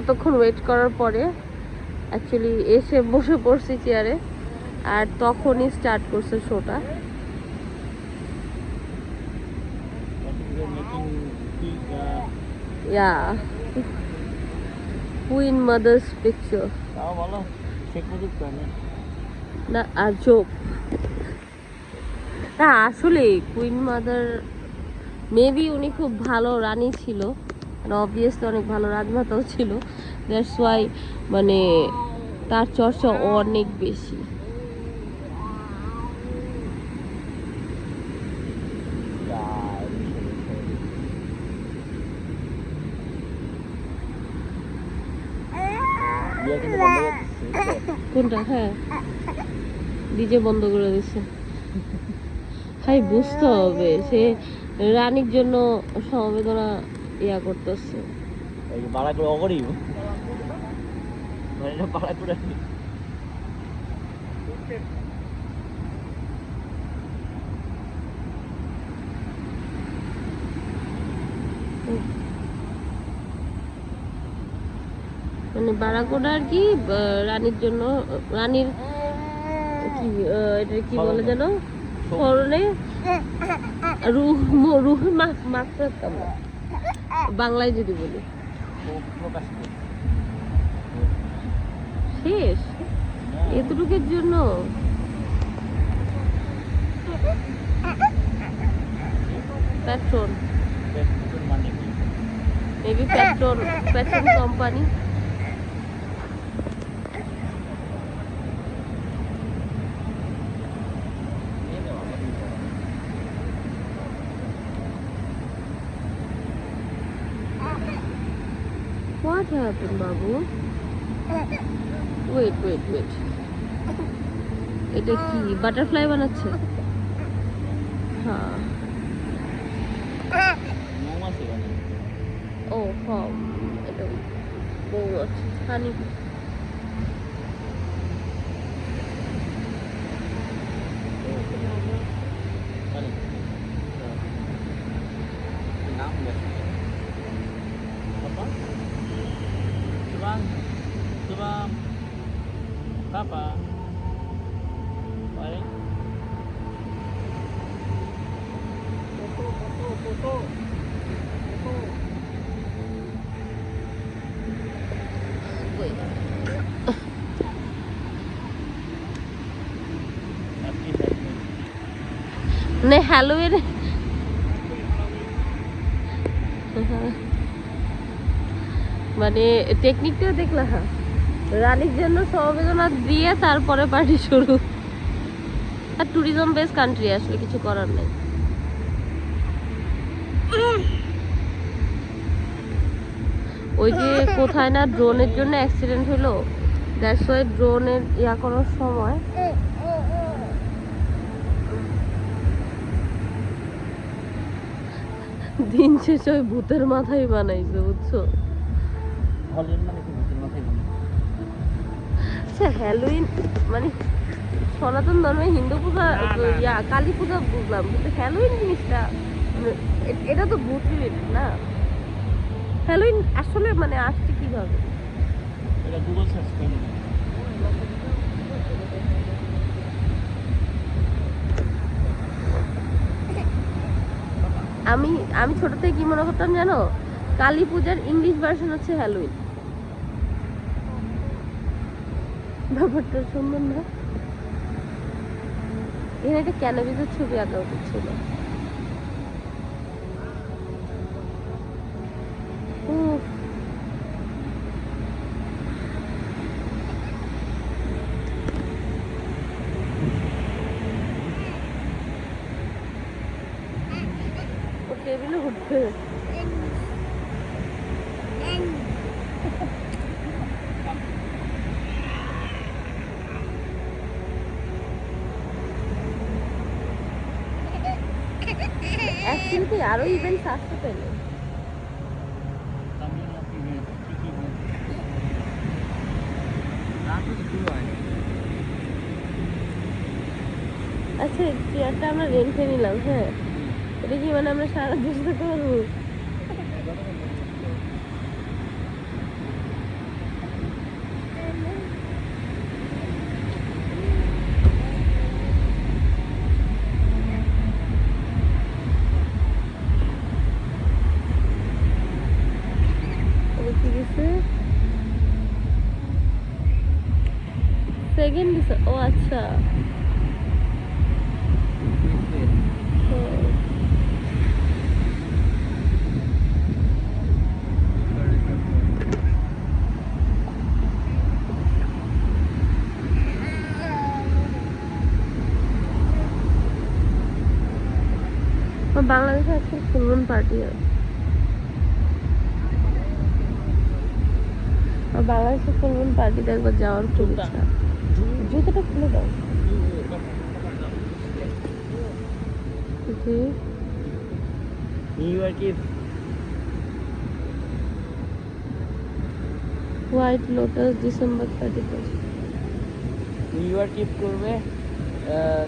এতক্ষণ ওয়েট করার পরে অ্যাকচুয়ালি এসে বসে পড়ছি চেয়ারে আর তখনই স্টার্ট করছে শোটা ইয়া কুইন মাদার্স পিকচার না। আর চোখ না আসলে কুইন মাদার মেবি উনি খুব ভালো রানী ছিল। মানে অবভিয়াসলি অনেক ভালো রাজমাতাও ছিল। দ্যাটস ওয়াই মানে তার চর্চা অনেক বেশি। কোনটা? হ্যাঁ। ডিজে বন্ধ করে দিচ্ছে ভাই, বুঝতে হবে। সে রানীর জন্য সমবেদনা ইয়া করতেছে। এই বাড়া করে অগরি মানে এটা বাড়া করে মানে বারাকোডা আর কি রানীর জন্য রানীর কি এটা কি বলে যেন? স্মরণে রুহ রুহ মাফ করতাম না। বাংলায় যদি বলি। শেষ? এতটুকের জন্য? Petrol maybe petrol petrol company What happened, Babu? Wait, wait, wait. এটা কি? বাটারফ্লাই বানাচ্ছে? হ্যাঁ। ও হ্যাঁ। এটা মৌমাছি হানি মানে হ্যালোয়েন মানে টেকনিকটাও দেখলা হ্যাঁ। রানীর জন্য সমবেদনা দিয়ে তারপরে পার্টি শুরু। আর ট্যুরিজম বেস কান্ট্রি আসলে কিছু করার নেই। ওই যে কোথায় না ড্রোনের জন্য অ্যাক্সিডেন্ট হলো দ্যাটস ওয়াই ড্রোনের ইয়া করার সময় দিন শেষে ওই ভূতের মাথায় বানাইছে বুঝছ? মানে? আচ্ছা হ্যালোইন মানে সনাতন ধর্মে হিন্দু পূজা ইয়া কালী পূজা বুঝলাম কিন্তু হ্যালোইন জিনিসটা মানে এটা তো ভূত রিলেটেড না? হ্যালোইন আসলে মানে আসছে কীভাবে? এটা গুগল সার্চ আমি আমি ছোট থেকে কি মনে করতাম জানো? কালী পূজার ইংলিশ ভার্সন হচ্ছে হ্যালোইন ব্যাপারটা সুন্দর না? এখানে একটা ক্যানাবিসের ছবি আঁকা উচিত ছিল? ও টেবিলে উঠবে অ্যাকচুয়ালি আরও ইভেন্টস আসতে পেলে তামিল event, কি কি event? রাত তো শুরু হয়নি। আচ্ছা চেয়ারটা আমরা রেন্টে নিলাম হ্যাঁ এটা কি মানে আমরা সারা দেশ করব? সেকেন্ড ও আচ্ছা। বাংলাদেশে আজকে ফুলমুন পার্টি আছে বাংলাদেশে ফুলমুন পার্টিতে একবার যাওয়ার খুব ইচ্ছা। জুতোটা খুলে দাও। জি নিউ ইয়র্কে white lotus December thirty first new ইয়র্কে করবে আহ,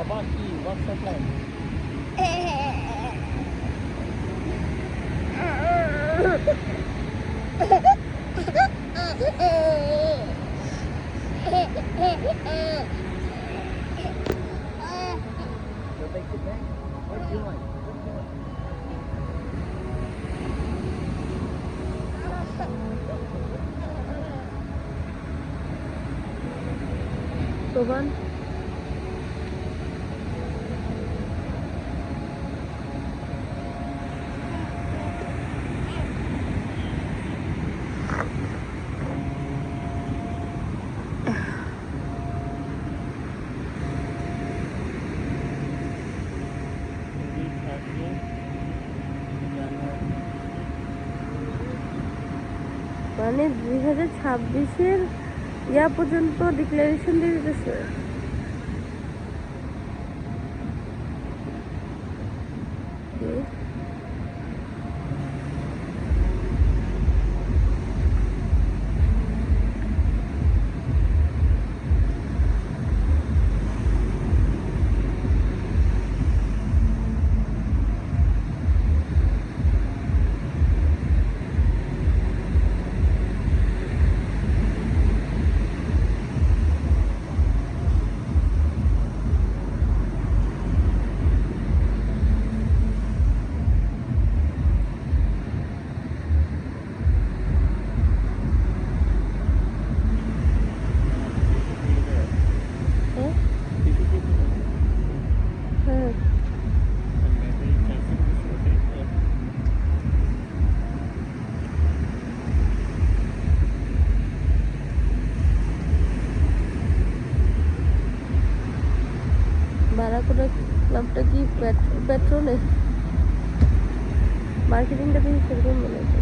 Baba ki, what's the plan? মানে দুই হাজার ছাব্বিশের ইয়া পর্যন্ত ডিক্লারেশন দিয়ে দিতেছে কি? হ্যাঁ হ্যাঁ বারাকুড়া ক্লাবটা কি পেট্রোলে মার্কেটিংটা দেখি সেরকম মনে হচ্ছে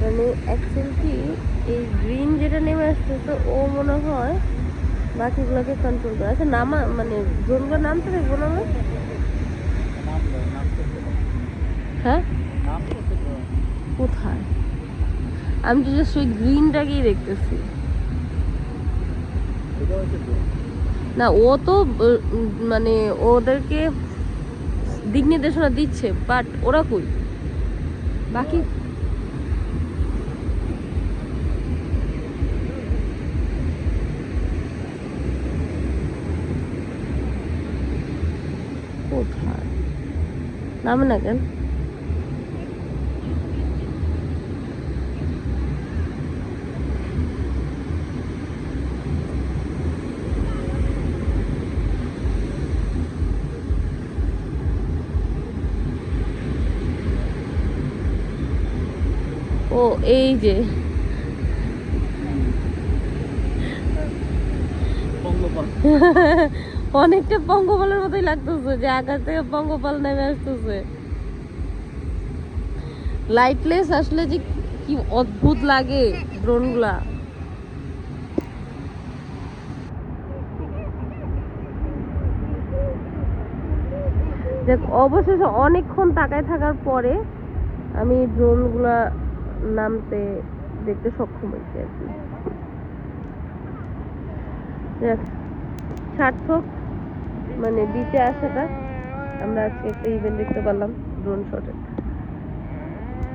মানে অ্যাকচুয়াল কি এই গ্রিন যেটা নেমে আসতেছে ও মনে হয় বাকিগুলোকে কন্ট্রোল করে। আচ্ছা নামা মানে জোনগুলো নামতে দেখব না হ্যাঁ? কোথায়? আমি তো জাস্ট ওই গ্রিনটাকেই দেখতেছি। না, ও তো মানে ওদেরকে দিক নির্দেশনা দিচ্ছে বাট ওরা কই? বাকি কোথায় নামে না কেন? ও এই যে। অনেকটা পঙ্গপালের মতোই লাগতেছে যে আকাশ থেকে পঙ্গপাল নেমে আসতেছে। লাইটলেস আসলে যে কি অদ্ভুত লাগে ড্রোনগুলা দেখ, অবশেষে অনেকক্ষণ তাকায় থাকার পরে আমি ড্রোনগুলা নামতে দেখতে সক্ষম হয়েছি আর কি। সার্থক মানে বিচে আসাটা আমরা আজকে একটা ইভেন্ট দেখতে পারলাম ড্রোন শটের